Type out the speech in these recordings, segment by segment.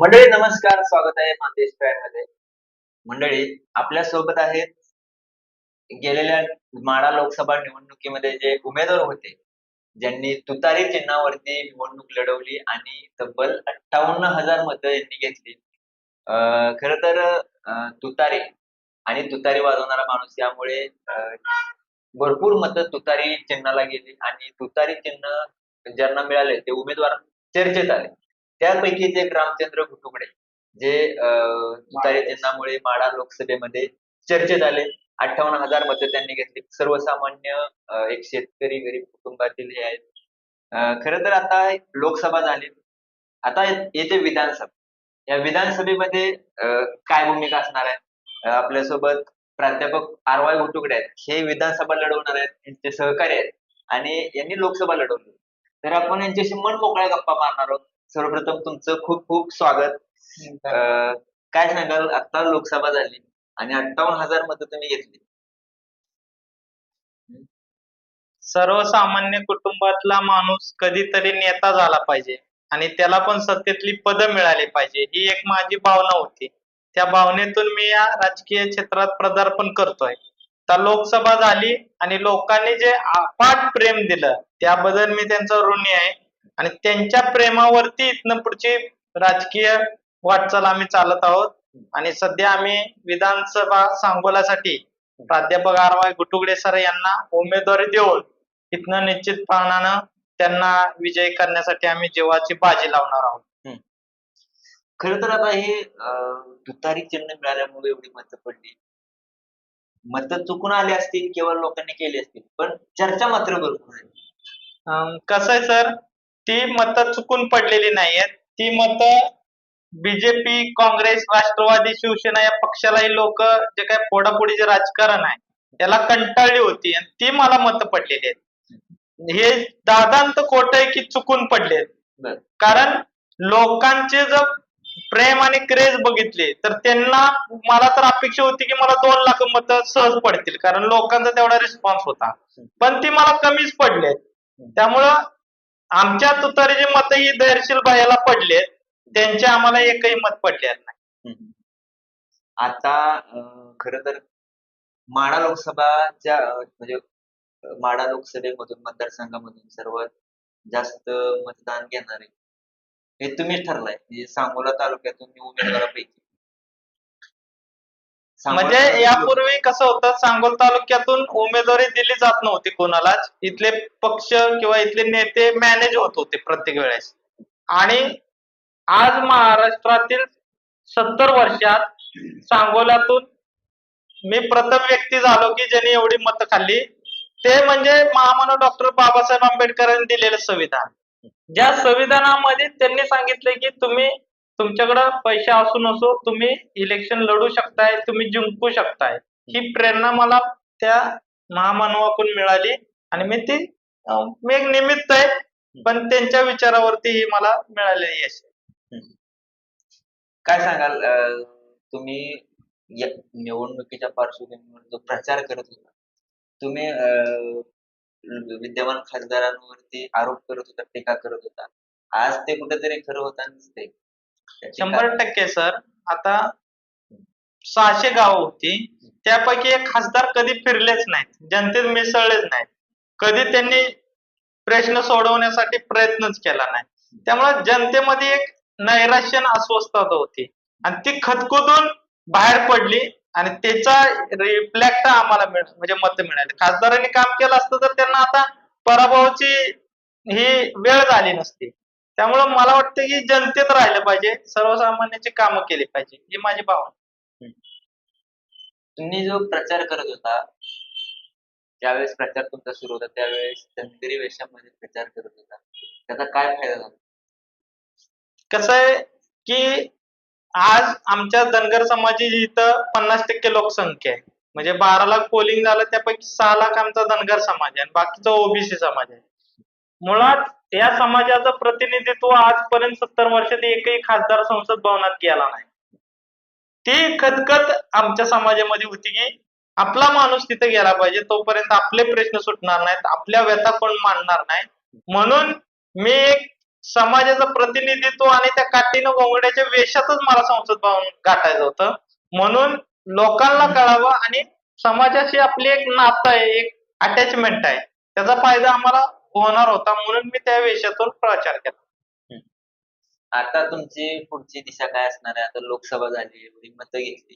मंडळी नमस्कार. स्वागत आहे मानदेशमध्ये. मंडळी आपल्यासोबत आहेत गेलेल्या माडा लोकसभा निवडणुकीमध्ये जे उमेदवार होते ज्यांनी तुतारी चिन्हावरती निवडणूक लढवली आणि तब्बल अठ्ठावन्न हजार मतं यांनी घेतली. अं, खर तर तुतारी आणि तुतारी वाजवणारा माणूस यामुळे अं, भरपूर मतं तुतारी चिन्हाला गेली आणि तुतारी चिन्ह ज्यांना मिळाले ते उमेदवार चर्चेत आले. त्यापैकी एक रामचंद्र घुटुकडे जे अं, तुतारी चिन्हामुळे माडा लोकसभेमध्ये चर्चेत आले अठ्ठावन्न हजार मतं त्यांनी घेतली. सर्वसामान्य एक शेतकरी गरीब कुटुंबातील हे आहेत. खर तर आता लोकसभा झाली. आता येते विधानसभा. या विधानसभेमध्ये अं, काय भूमिका असणार आहे? आपल्यासोबत प्राध्यापक आर वाय घुटुकडे आहेत. हे विधानसभा लढवणार आहेत. यांचे सहकारी आहेत. आणि यांनी लोकसभा लढवली. तर आपण यांच्याशी मन मोकळ्या गप्पा मारणार आहोत. सर्वप्रथम तुमचं खूप खूप स्वागत. अं, काय सांगाल? आता लोकसभा झाली आणि अठ्ठावन्न हजार मतं तुम्ही घेतली. सर्वसामान्य कुटुंबातला माणूस कधीतरी नेता झाला पाहिजे आणि त्याला पण सत्तेतली पदं मिळाली पाहिजे ही एक माझी भावना होती. त्या भावनेतून मी या राजकीय क्षेत्रात पदार्पण करतोय. तर लोकसभा झाली आणि लोकांनी जे अफाट प्रेम दिलं त्याबद्दल मी त्यांचा ऋणी आहे. आणि त्यांच्या प्रेमावरती इथनं पुढची राजकीय वाटचाल आम्ही चालत आहोत. आणि सध्या आम्ही विधानसभा सांगोल्यासाठी प्राध्यापक आर वाय गुटुगडे सर यांना उमेदवारी देऊन इथनं निश्चितपणानं त्यांना विजयी करण्यासाठी आम्ही जीवाची बाजी लावणार आहोत. खरं तर आता हे अं, तुतारी चिन्ह मिळाल्यामुळे एवढी मतं पडली. मतं चुकून आली असतील किंवा लोकांनी केली असतील पण चर्चा मात्र भरपूर आहे. कसं आहे सर? ती मतं चुकून पडलेली नाहीयेत. ती मतं बीजेपी काँग्रेस राष्ट्रवादी शिवसेना या पक्षालाही लोक जे काय फोडाफोडीचे राजकारण आहे त्याला कंटाळली होती आणि ती मला मतं पडलेली आहेत. हे दादांत खोट आहे की चुकून पडले. कारण लोकांचे जर प्रेम आणि क्रेज बघितले तर त्यांना मला तर अपेक्षा होती की मला दोन लाख मतं सहज पडतील कारण लोकांचा तेवढा रिस्पॉन्स होता. पण ती मला कमीच पडले त्यामुळं आमच्या तुतारीचे मत ही धैर्यशील बायाला पडले. त्यांचे आम्हाला एकही मत पडले नाही. आता खर तर माडा लोकसभाच्या म्हणजे माडा लोकसभेमधून मतदारसंघामधून सर्वात जास्त मतदान घेणारे हे तुम्हीच ठरलाय. म्हणजे सांगोला तालुक्यातून उमेदवारापैकी म्हणजे यापूर्वी कसं होतं सांगोल तालुक्यातून उमेदवारी दिली जात नव्हती कोणालाच. इथले पक्ष किंवा इथले नेते मॅनेज होत होते प्रत्येक वेळेस. आणि आज महाराष्ट्रातील सत्तर वर्षात सांगोल्यातून मी प्रथम व्यक्ती झालो की ज्यांनी एवढी मतं खाल्ली. ते म्हणजे महामानव डॉक्टर बाबासाहेब आंबेडकरांनी दिलेलं संविधान. ज्या संविधानामध्ये त्यांनी सांगितले की तुम्ही तुमच्याकडं पैसे असू नसो तुम्ही इलेक्शन लढू शकताय तुम्ही जिंकू शकताय. ही प्रेरणा मला त्या महामानवाकडून मिळाली आणि मी ती मी एक निमित्त आहे पण त्यांच्या विचारावरती ही मला मिळालेली यश. काय सांगाल अं, तुम्ही या निवडणुकीच्या पार्श्वभूमीवर जो प्रचार करत होता तुम्ही अं, विद्यमान खासदारांवरती आरोप करत होता टीका करत होता. आज ते कुठेतरी खरं होताना दिसतंय. शंभर टक्के सर. आता सहाशे गाव होती. त्यापैकी एक खासदार कधी फिरलेच नाहीत. जनतेत मिसळलेच नाहीत. कधी त्यांनी प्रश्न सोडवण्यासाठी प्रयत्नच केला नाही. त्यामुळे जनतेमध्ये एक नैराश्य अस्वस्थता होती. आणि ती खतखुदून बाहेर पडली आणि त्याचा रिफ्लेक्ट आम्हाला मिळ म्हणजे मत मिळाली. खासदारांनी काम केलं असतं तर त्यांना आता पराभवाची ही वेळ झाली नसती. त्यामुळे मला वाटतं की जनतेत राहिलं पाहिजे सर्वसामान्यांची कामं केली पाहिजे ही माझी भावना. तुम्ही जो प्रचार करत होता ज्यावेळेस प्रचार तुमचा सुरू होता त्यावेळेस धनगरी वेशामध्ये प्रचार करत होता त्याचा काय फायदा झाला? कसं आहे की आज आमच्या धनगर समाजाची इथं पन्नास टक्के लोकसंख्या आहे. म्हणजे बारा लाख पोलिंग झालं त्यापैकी सहा लाख आमचा धनगर समाज आहे आणि बाकीचा ओबीसी समाज आहे. मुळात या समाजाचं प्रतिनिधित्व आजपर्यंत सत्तर वर्षात एकही खासदार संसद भवनात केला नाही. ती खतखत आमच्या समाजामध्ये होती की आपला माणूस तिथे गेला पाहिजे तोपर्यंत आपले प्रश्न सुटणार नाहीत आपल्या व्यथा कोण मांडणार नाही. म्हणून मी एक समाजाचं प्रतिनिधित्व आणि त्या काठीनं घोंगड्याच्या वेशातच मला संसद भवन गाठायचं होतं. म्हणून लोकांना कळावं आणि समाजाशी आपली एक नातं आहे एक अटॅचमेंट आहे. त्याचा फायदा आम्हाला होणार होता म्हणून मी त्या वेशातून प्रचार केला. आता तुमची पुढची दिशा काय असणार आहे? आता लोकसभा झाली एवढी मतं घेतली.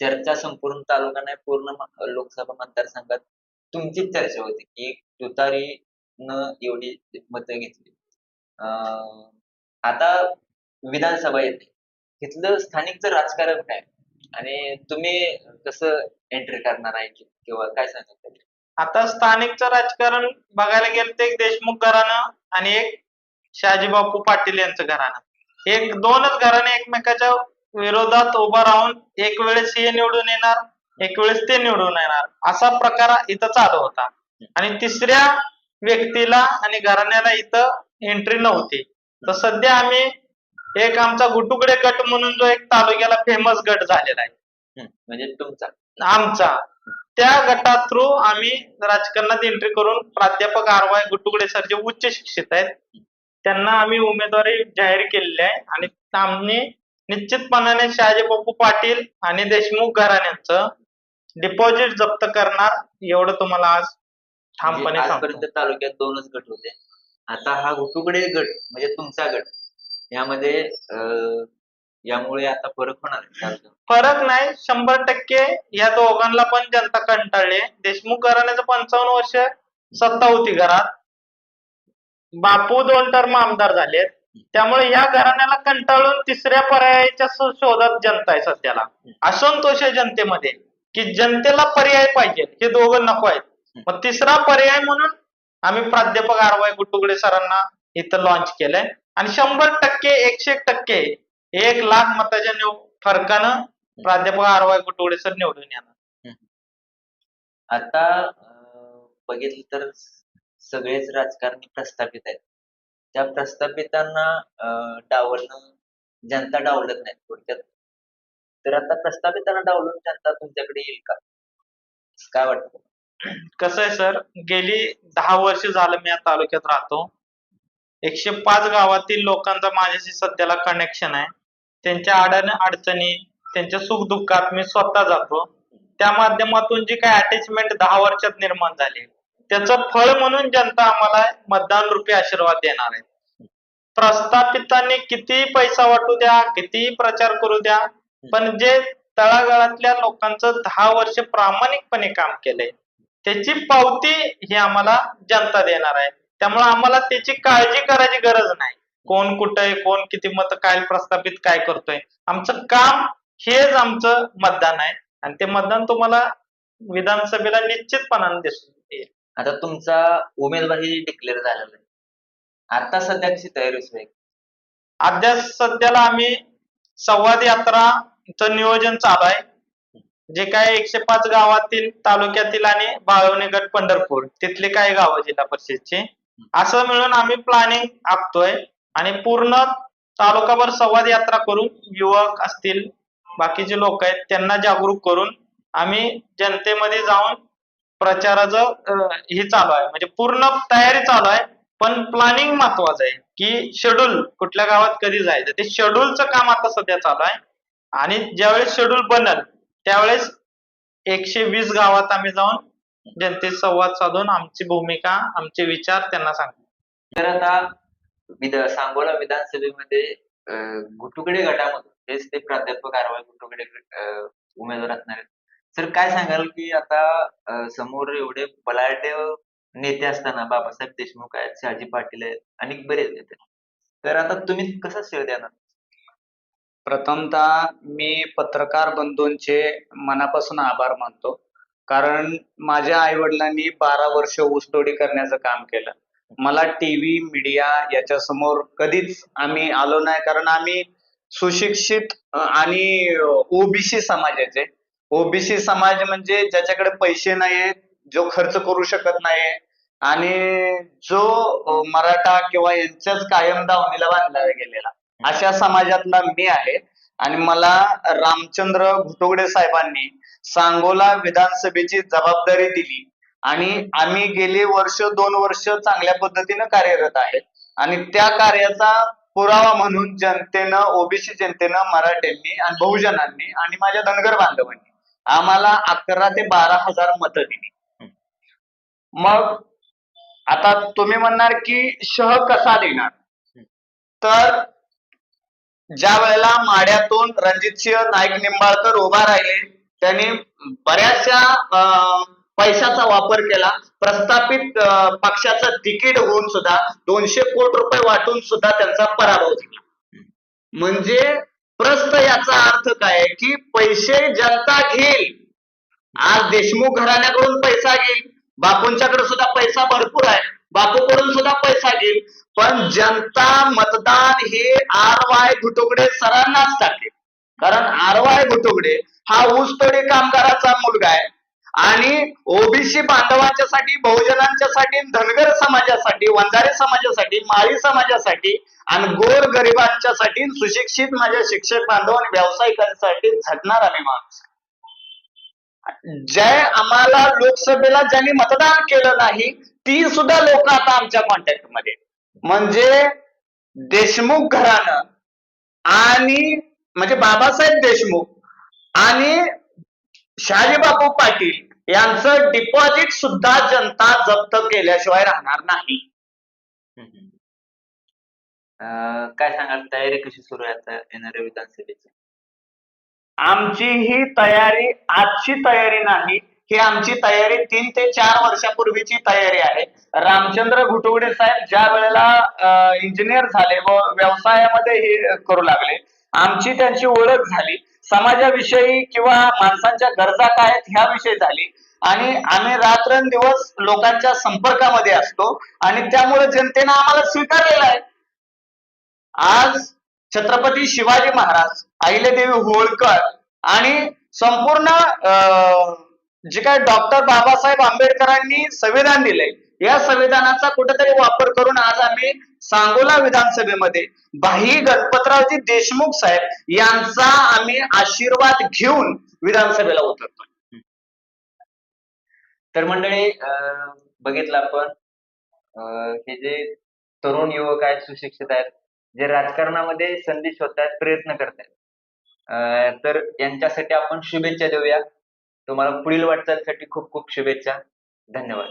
चर्चा संपूर्ण तालुका नाही पूर्ण लोकसभा मतदारसंघात तुमचीच चर्चा होती की तुतारी न एवढी मतं घेतली. अं, आता विधानसभा येते. तिथलं स्थानिकचं राजकारण काय? आणि तुम्ही कसं एंट्री करणार आहे? किंवा काय सांगता आता स्थानिकचं राजकारण बघायला गेलं तर एक देशमुख घराणं आणि एक शहाजीबापू पाटील यांचं घराणं. एक दोनच घराणे एकमेकाच्या विरोधात उभा राहून एक वेळेस हे निवडून येणार एक वेळेस ते निवडून येणार. असा प्रकार इथं चालू होता. आणि तिसऱ्या व्यक्तीला आणि घराण्याला इथं एंट्री नव्हती. तर सध्या आम्ही एक आमचा गुटुकडे गट म्हणून जो एक तालुक्याला फेमस गट झालेला आहे. म्हणजे तुमचा. आमचा. त्या गटा थ्रू आम्ही राजकारणात एंट्री करून प्राध्यापक आर वाय गुटुकडे सर जे उच्च शिक्षित आहेत त्यांना आम्ही उमेदवारी जाहीर केलेली आहे. आणि आम्ही निश्चितपणाने शहाजी बापू पाटील आणि देशमुख घराण्यांचं डिपॉझिट जप्त करणार एवढं तुम्हाला आज ठामपणे म्हणजे आजपर्यंत तालुक्यात दोनच गट होते. आता हा घुटुकडे गट म्हणजे तुमचा गट यामध्ये अं, यामुळे आता फरक होणार फरक नाही शंभर टक्के या दोघांना पण जनता कंटाळली देशमुख घराण्याचं पंचावन्न वर्ष सत्ता होती घरात. बापू दोन टर्म आमदार झालेत. त्यामुळे या घराण्याला कंटाळून तिसऱ्या पर्यायाच्या शोधात जनता आहे सध्याला. असंतोष आहे जनतेमध्ये की जनतेला पर्याय पाहिजे हे दोघं नको आहेत. मग तिसरा पर्याय म्हणून आम्ही प्राध्यापक आरवाय गुटुगडे सरांना इथं लॉन्च केलंय. आणि शंभर टक्के एकशे टक्के एक लाख मताच्या निव- फरकानं प्राध्यापक आर वाय सर निवडून येणार. आता अं, बघितलं तर सगळेच राजकारणी प्रस्थापित आहेत. त्या प्रस्थापितांना अं, डावलणं जनता डावलत नाही थोडक्यात. तर आता प्रस्थापितांना डावलून जनता तुमच्याकडे येईल का? काय वाटतं? कसं आहे सर? गेली दहा वर्ष झालं मी या तालुक्यात राहतो. एकशे पाच गावातील लोकांचा माझ्याशी सध्याला कनेक्शन आहे. त्यांच्या अडण अडचणी त्यांच्या सुख दुःखात मी स्वतः जातो. त्या माध्यमातून जी काय अटॅचमेंट दहा वर्षात निर्माण झाली त्याचं फळ म्हणून जनता आम्हाला मतदान रूपी आशीर्वाद देणार आहे. प्रस्थापितांनी किती पैसा वाटू द्या कितीही प्रचार करू द्या पण जे तळागाळातल्या लोकांचं दहा वर्ष प्रामाणिकपणे काम केलंय त्याची पावती ही आम्हाला जनता देणार आहे. त्यामुळे आम्हाला त्याची काळजी करायची गरज नाही. कोण कुठं आहे कोण किती मत काय प्रस्थापित काय करतोय. आमचं काम हेच आमचं मतदान आहे. आणि ते मतदान तुम्हाला विधानसभेला निश्चितपणाने दिसून येईल. आता तुमचा उमेदवारी डिक्लेअर झालेला आहे. आता सध्या कशी तयारी सुरू आहे. अद्याप सध्याला आम्ही संवाद यात्राचं नियोजन चालू आहे. जे काय एकशे पाच गावातील तालुक्यातील आणि बाळवणी गट पंढरपूर तिथले काही गावं जिल्हा परिषदचे. असं मिळून आम्ही प्लॅनिंग आखतोय. आणि पूर्ण तालुकाभर संवाद यात्रा करून युवक असतील बाकीचे लोक आहेत त्यांना जागरूक करून आम्ही जनतेमध्ये जाऊन प्रचाराचं हे चालू आहे. म्हणजे पूर्ण तयारी चालू आहे पण प्लॅनिंग महत्वाचं आहे की शेड्यूल कुठल्या गावात कधी जायचं. ते शेड्यूलचं काम आता सध्या चालू आहे. आणि ज्यावेळेस शेड्यूल बनल त्यावेळेस एकशे वीस गावात आम्ही जाऊन जनतेत संवाद साधून आमची भूमिका आमचे विचार त्यांना सांगतो तर आता विध सांगोला विधानसभेमध्ये गुटुकडे घुटुकडे गटामधून हेच ते प्राध्यापक आरवाय घुटुकडे उमेदवार असणार आहेत. सर काय सांगाल की आता समोर एवढे बलाढ्य नेते असताना बाबासाहेब देशमुख आहेत शहाजी पाटील आहेत आणि बरेच नेते. तर आता तुम्ही कसं श्रेय देणार? प्रथमतः मी पत्रकार बंधूंचे मनापासून आभार मानतो. कारण माझ्या आई वडिलांनी बारा वर्ष ऊसतोडी करण्याचं काम केलं. मला टीव्ही मीडिया याच्या समोर कधीच आम्ही आलो नाही. कारण आम्ही सुशिक्षित आणि ओबीसी समाजाचे. ओबीसी समाज म्हणजे ज्याच्याकडे पैसे नाहीयेत जो खर्च करू शकत नाही आणि जो मराठा किंवा यांच्याच कायम दावणीला बांधला गेलेला. अशा समाजातला मी आहे. आणि मला रामचंद्र घुटोगडे साहेबांनी सांगोला विधानसभेची जबाबदारी दिली. आणि आम्ही गेले वर्ष दोन वर्ष चांगल्या पद्धतीनं कार्यरत आहे. आणि त्या कार्याचा पुरावा म्हणून जनतेनं ओबीसी जनतेनं मराठ्यांनी आणि बहुजनांनी आणि माझ्या धनगर बांधवांनी आम्हाला अकरा ते बारा हजार मतं दिली. मग आता तुम्ही म्हणणार की शह कसा देणार? तर ज्या वेळेला माड्यातून रणजितसिंह नाईक निंबाळकर उभा राहिले त्यांनी बऱ्याचशा अं, पैशाचा वापर केला. प्रस्थापित पक्षाचं तिकीट होऊन सुद्धा दोनशे कोटी रुपये वाटून सुद्धा त्यांचा पराभव झाला. म्हणजे प्रस्त याचा अर्थ काय की पैसे जनता घेईल. आज देशमुख घराण्याकडून पैसा घेईल. बापूंच्याकडे सुद्धा पैसा भरपूर आहे. बापूकडून सुद्धा पैसा घेईल. पण जनता मतदान हे आर वाय घुटुकडे सरांनाच टाकेल. कारण आर वाय घुटुकडे हा ऊसतोडी कामगाराचा मुलगा आहे. आणि ओबीसी बांधवांच्यासाठी बहुजनांच्यासाठी धनगर समाजासाठी वंजारे समाजासाठी माळी समाजासाठी आणि गोर गरिबांच्यासाठी सुशिक्षित माझ्या शिक्षक बांधव आणि व्यावसायिकांसाठी झटणारा मी माणूस. जय आम्हाला लोकसभेला ज्यांनी मतदान केलं नाही ती सुद्धा लोक आता आमच्या कॉन्टॅक्टमध्ये. म्हणजे देशमुख घराणं आणि म्हणजे बाबासाहेब देशमुख आणि शहाजीबापू पाटील यांचं डिपॉझिट सुद्धा जनता जप्त केल्याशिवाय राहणार नाही. काय सांगाल? तयारी कशी सुरू आहे आता येणाऱ्या विधानसभेची? आमची ही तयारी आजची तयारी नाही. ही आमची तयारी तीन ते चार वर्षापूर्वीची तयारी आहे. रामचंद्र घुटुगडे साहेब ज्या वेळेला इंजिनियर झाले व व्यवसायामध्ये हे करू लागले आमची त्यांची ओळख झाली. समाजाविषयी किंवा माणसांच्या गरजा काय आहेत ह्याविषयी झाली. आणि आम्ही रात्रंदिवस लोकांच्या संपर्कामध्ये असतो. आणि त्यामुळे जनतेनं आम्हाला स्वीकारलेलं आहे. आज छत्रपती शिवाजी महाराज अहिल्यादेवी होळकर आणि संपूर्ण अं, जे काय डॉक्टर बाबासाहेब आंबेडकरांनी संविधान दिले या संविधानाचा कुठेतरी वापर करून आज आम्ही सांगोला विधानसभेमध्ये भाई गणपतरावजी देशमुख साहेब यांचा आम्ही आशीर्वाद घेऊन विधानसभेला उतरतो तर मंडळी बघितलं आपण अं, हे जे तरुण युवक आहेत सुशिक्षित आहेत जे राजकारणामध्ये संधी शोधतायत प्रयत्न करतायत. तर यांच्यासाठी आपण शुभेच्छा देऊया. तुम्हाला पुढील वाटचालीसाठी खूप खूप शुभेच्छा. धन्यवाद.